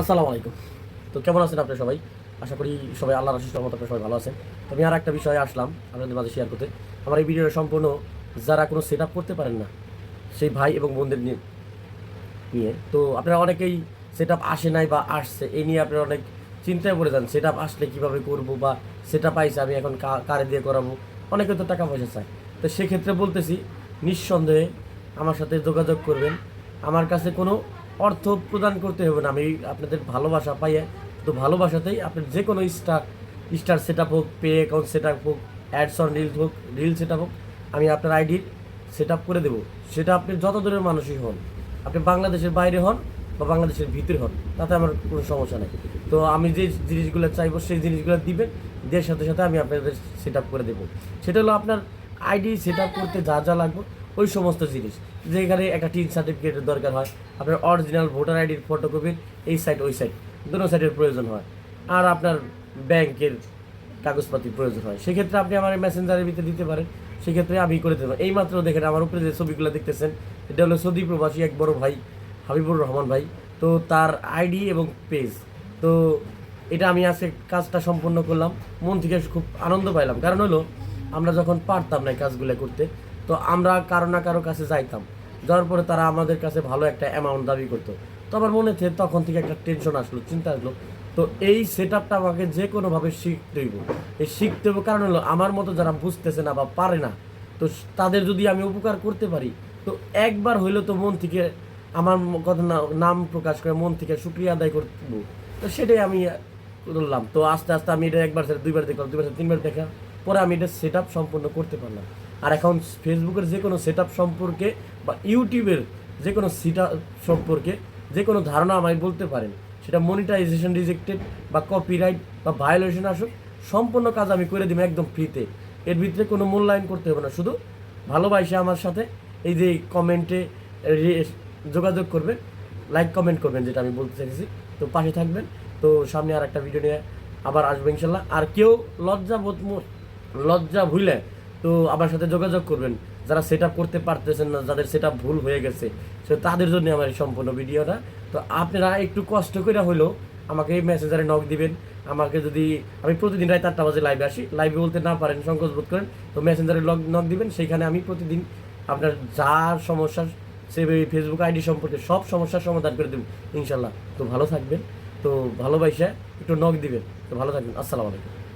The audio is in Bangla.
আসসালামু আলাইকুম। তো কেমন আছেন আপনারা সবাই? আশা করি সবাই আল্লাহর আশিস রহমত আপনারা সবাই ভালো আছেন। তো আমি আর একটা বিষয়ে আসলাম আপনাদের মাঝে শেয়ার করতে। আমার এই ভিডিওটা সম্পূর্ণ যারা কোনো সেট আপ করতে পারেন না, সেই ভাই এবং বোনদের নিয়ে নিয়ে। তো আপনারা অনেকেই সেট আপ আসে নাই বা আসছে, এই নিয়ে আপনারা অনেক চিন্তায় পড়ে যান সেট আপ আসলে কীভাবে করব বা সেট আপ আইসে আমি এখন কারে দিয়ে করাবো? অনেকে তো টাকা পয়সা চায়। তো সেক্ষেত্রে বলতেছি, নিঃসন্দেহে আমার সাথে যোগাযোগ করবেন। আমার কাছে কোনো অর্থ প্রদান করতে হবে না। আমি আপনাদের ভালোবাসা পাইয়ে তো ভালোবাসাতেই আপনার যে কোনো স্টার স্টার সেট আপ হোক পে অ্যাকাউন্ট সেট আপ হোক অ্যাডস অন রিল হোক রিল সেট আপ হোক, আমি আপনার আইডির সেট আপ করে দেবো। সেটা আপনি যত দূরের মানুষই হন, আপনি বাংলাদেশের বাইরে হন বা বাংলাদেশের ভিতরে হন, তাতে আমার কোনো সমস্যা নেই। তো আমি যে জিনিসগুলো চাইব, সেই জিনিসগুলো দিবেন, দেওয়ার সাথে সাথে আমি আপনাদের সেট আপ করে দেবো। সেটা হলো আপনার আইডি সেট আপ করতে যা যা লাগবে ওই সমস্ত জিনিস। যেখানে একটা টিন সার্টিফিকেটের দরকার হয়, আপনার অরিজিনাল ভোটার আইডির ফটোকপির এই সাইড ওই সাইড দুটো সাইডের প্রয়োজন হয়। আর আপনার ব্যাংকের কাগজপাতির প্রয়োজন হয়। সেক্ষেত্রে আপনি আমার মেসেঞ্জারের ভিতরে দিতে পারেন। সেক্ষেত্রে আমি করে দেবো। এইমাত্র দেখেন আমার উপরে যে ছবিগুলো দেখতেছেন, এটা হলো সৌদি প্রবাসী এক বড় ভাই, হাবিবুর রহমান ভাই। তো তার আইডি এবং পেজ তো এটা আমি আজকে কাজটা সম্পূর্ণ করলাম। মন থেকে খুব আনন্দ পাইলাম। কারণ হলো, আমরা যখন পারতাম না এই কাজগুলো করতে তো আমরা কারও না কারও কাছে যাইতাম। যাওয়ার পরে তারা আমাদের কাছে ভালো একটা অ্যামাউন্ট দাবি করতো। তো আমার মনে থেকে তখন থেকে একটা টেনশন আসলো, চিন্তা আসলো। তো এই সেট আপটা আমাকে যে কোনোভাবে শিখতে হইব। এই শিখতে হবে কারণ হলো আমার মতো যারা বুঝতেছে না বা পারে না, তো তাদের যদি আমি উপকার করতে পারি, তো একবার হইলেও তো মন থেকে আমার কথা নাম প্রকাশ করে মন থেকে শুক্রিয়া আদায় করব। তো সেটাই আমি করলাম। তো আস্তে আস্তে আমি এটা একবার, দুইবার দেখলাম, দুইবার, তিনবার দেখা, পরে আমি এটা সেট সম্পূর্ণ করতে পারলাম। আর এখন ফেসবুকের যে কোনো সেট সম্পর্কে বা ইউটিউবের যে কোনো সেট সম্পর্কে যে কোনো ধারণা আমায় বলতে পারেন। সেটা মনিটাইজেশন রিজেক্টেড বা কপিরাইট বা ভায়োলেশন আসুক, সম্পূর্ণ কাজ আমি করে দিব একদম ফ্রিতে এর ভিতরে কোনো মূল্যায়ন করতে হবে না। শুধু ভালোবাসে আমার সাথে এই যে কমেন্টে যোগাযোগ করবেন লাইক কমেন্ট করবেন, যেটা আমি বলতে চাইছি তো পাশে থাকবেন। তো সামনে আর একটা ভিডিও নিয়ে আবার আসব ইনশাল্লাহ। আর কেউ লজ্জা বোধ লজ্জা ভুলে তো আমার সাথে যোগাযোগ করবেন। যারা সেট করতে পারতেছেন না, যাদের সেট ভুল হয়ে গেছে, সে তাদের জন্য আমার এই সম্পূর্ণ ভিডিওটা। তো আপনারা একটু কষ্ট করে হলেও আমাকে এই মেসেঞ্জারে নক দিবেন। আমাকে যদি, আমি প্রতিদিন রাত আটটা বাজে লাইভে আসি। লাইভে বলতে না পারেন, সংকোচ বোধ করেন। তো মেসেঞ্জারে লগ নক দিবেন। সেইখানে আমি প্রতিদিন আপনার যা সমস্যা সে ফেসবুক আইডি সম্পর্কে সব সমস্যার সমাধান করে দেবেন ইনশাল্লাহ। তো ভালো থাকবেন। তো ভালোবাসা, একটু নক দিবেন। তো ভালো থাকবেন। আসসালামু আলাইকুম।